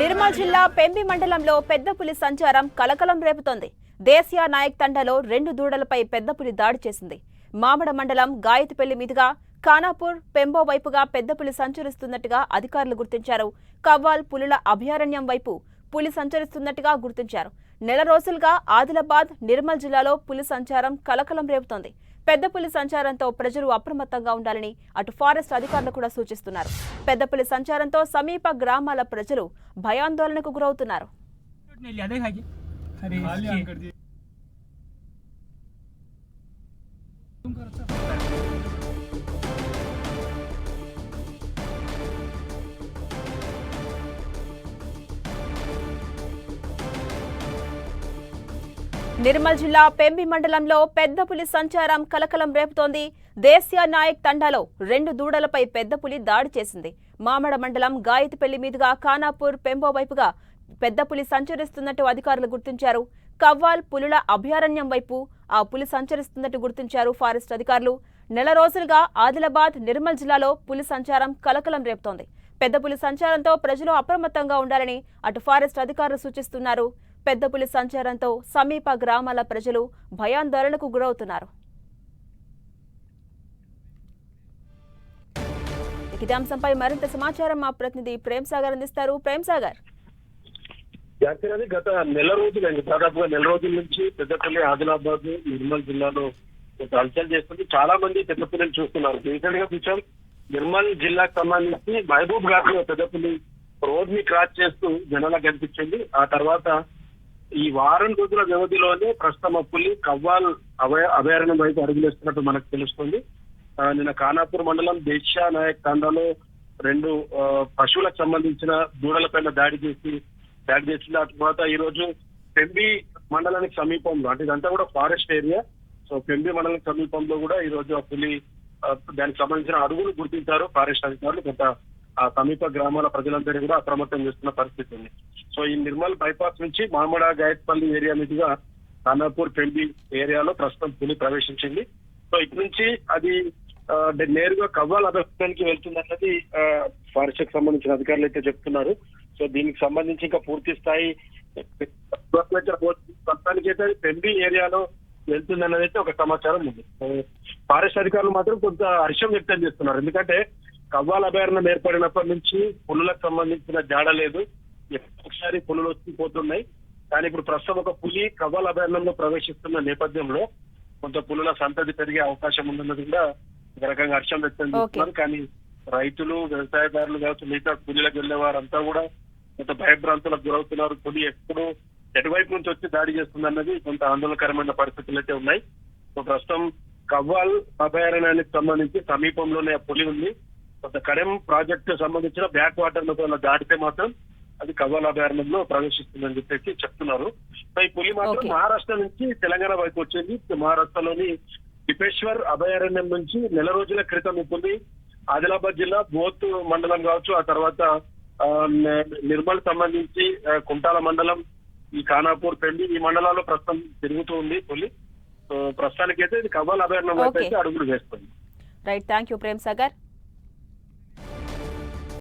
నిర్మల్ జిల్లా పెంబి మండలంలో పెద్ద పులి సంచారం కలకలం రేపుతోంది. దేశీయ నాయక్ తండాలో రెండు దూడలపై పెద్ద పులి దాడి చేసింది. మామడ మండలం గాయతిపల్లి మీదుగా ఖానాపూర్ పెంబో వైపుగా పెద్ద పులి సంచరిస్తున్నట్టుగా అధికారులు గుర్తించారు. కవ్వాల్ పులుల అభయారణ్యం వైపు పులి సంచరిస్తున్నట్టుగా గుర్తించారు. నెల రోజులుగా ఆదిలాబాద్ నిర్మల్ జిల్లాలో పులి సంచారం కలకలం రేపుతోంది. పెద్దపల్లి సంచారంతో ప్రజలు అప్రమత్తంగా ఉండాలని అటు ఫారెస్ట్ అధికారులు కూడా సూచిస్తున్నారు. పెద్దపల్లి సంచారంతో సమీప గ్రామాల ప్రజలు భయాందోళనకు గురవుతున్నారు. నిర్మల్ జిల్లా పెంబి మండలంలో పెద్ద పులి సంచారం కలకలం రేపుతోంది. దేశీయ నాయక్ తండాలో రెండు దూడలపై పెద్ద పులి దాడి చేసింది. మామడ మండలం గాయతిపల్లి మీదుగా ఖానాపూర్ పెంబో వైపుగా పెద్ద పులి సంచరిస్తున్నట్టు అధికారులు గుర్తించారు. కవ్వాల్ పులుల అభయారణ్యం వైపు ఆ పులి సంచరిస్తున్నట్టు గుర్తించారు ఫారెస్ట్ అధికారులు. నెల రోజులుగా ఆదిలాబాద్ నిర్మల్ జిల్లాలో పులి సంచారం కలకలం రేపుతోంది. పెద్ద పులి సంచారంతో ప్రజలు అప్రమత్తంగా ఉండాలని అటు ఫారెస్ట్ అధికారులు సూచిస్తున్నారు. పెద్దపులి సంచారంతో సమీప గ్రామాల ప్రజలు భయాందోళనకు గురవుతున్నారు. ఇక ఇదే అంశంపై మరింత సమాచారం మా ప్రతినిధి ప్రేమ్ సాగర్ అందిస్తారు. ప్రేమ్ సాగర్. యాక్చువల్లీ గత నెల రోజులైంది దాదాపుగా నెల రోజుల నుంచి పెద్దపల్లి ఆదిలాబాద్ నిర్మల్ జిల్లాలో కొంత హల్చల్ చేస్తుంది చాలా మంది పెద్దపల్లిని చూస్తున్నారు. రీసెంట్గా చూసాం నిర్మల్ జిల్లాకు సంబంధించి మహబూబ్ ఘాట్లో పెద్దపల్లి రోడ్ని క్రాస్ చేస్తూ జనాలకు కనిపించింది ఆ తర్వాత ఈ వారం రోజుల వ్యవధిలోనే ప్రస్తుతం పులి కవ్వాల్ అభయ అభయారణ్యం వైపు అడుగులేస్తున్నట్టు మనకు తెలుస్తుంది. నిన్న ఖానాపూర్ మండలం దేశా నాయక్ తండాలో రెండు పశువులకు సంబంధించిన దూడలపైన దాడి చేసి దాడి చేసింది ఆ తర్వాత ఈ రోజు పెంబి మండలానికి సమీపంలో అంటే ఇదంతా కూడా ఫారెస్ట్ ఏరియా. సో పెంబి మండలం సమీపంలో కూడా ఈ రోజు ఆ పులి దానికి సంబంధించిన అడుగులు గుర్తించారు ఫారెస్ట్ అధికారులు. కొంత ఆ సమీప గ్రామాల ప్రజలందరినీ కూడా అప్రమత్తం చేస్తున్న పరిస్థితి ఉంది. సో ఈ నిర్మల్ బైపాస్ నుంచి మామడ గాయత్పల్లి ఏరియా మీదుగా ఖానాపూర్ పెంబి ఏరియాలో ప్రస్తుతం పులి ప్రవేశించింది. సో ఇటు నుంచి అది నేరుగా కవ్వాల్ అభ్యర్థానికి వెళ్తుందన్నది ఫారెస్ట్కి సంబంధించిన అధికారులు అయితే చెప్తున్నారు. సో దీనికి సంబంధించి ఇంకా పూర్తి స్థాయి ప్రస్తుతానికి అయితే అది పెంబి ఏరియాలో వెళ్తుందన్నది అయితే ఒక సమాచారం ఉంది. ఫారెస్ట్ అధికారులు మాత్రం కొంత హర్షం వ్యక్తం చేస్తున్నారు. ఎందుకంటే కవ్వాల్ అభయారణ్యం ఏర్పడినప్పటి నుంచి పులులకు సంబంధించిన జాడ లేదు. ఒకసారి పులులు వచ్చి పోతున్నాయి. కానీ ఇప్పుడు ప్రస్తుతం ఒక పులి కవ్వాల్ అభయారణ్యంలో ప్రవేశిస్తున్న నేపథ్యంలో కొంత పులుల సంతతి పెరిగే అవకాశం ఉందన్నది కూడా ఒక రకంగా హర్షం వ్యక్తం చేస్తున్నారు. కానీ రైతులు వ్యవసాయదారులు కావచ్చు మిగతా పులిలకు వెళ్ళే వారంతా కూడా కొంత భయభ్రాంతులకు గురవుతున్నారు. పులి ఎప్పుడు ఎటువైపు నుంచి వచ్చి దాడి చేస్తుందన్నది కొంత ఆందోళనకరమైన పరిస్థితులు అయితే ఉన్నాయి. ప్రస్తుతం కవ్వాల్ అభయారణ్యానికి సంబంధించి సమీపంలోనే ఆ పులి ఉంది. కొంత కడెం ప్రాజెక్టు సంబంధించిన బ్యాక్ వాటర్లో దాటితే మాత్రం అది కవ్వాల్ అభయారణ్యంలో ప్రవేశిస్తుందని చెప్పేసి చెప్తున్నారు. ఈ పులి మాత్రం. మహారాష్ట్ర నుంచి తెలంగాణ వైపు వచ్చింది. మహారాష్ట్రలోని టిపేశ్వర్ అభయారణ్యం నుంచి నెల రోజుల క్రితం పులి ఆదిలాబాద్ జిల్లా బోత్ మండలం కావచ్చు ఆ తర్వాత నిర్మల్ సంబంధించి కుంటాల మండలం ఈ ఖానాపూర్ పెళ్ళి ఈ మండలాల్లో ప్రస్తుతం తిరుగుతూ ఉంది పులి. సో ప్రస్తుతానికైతే ఇది కవ్వాల్ అభయారణ్యం వైపు. అయితే అడుగులు వేస్తుంది. Right thank you Prem Sagar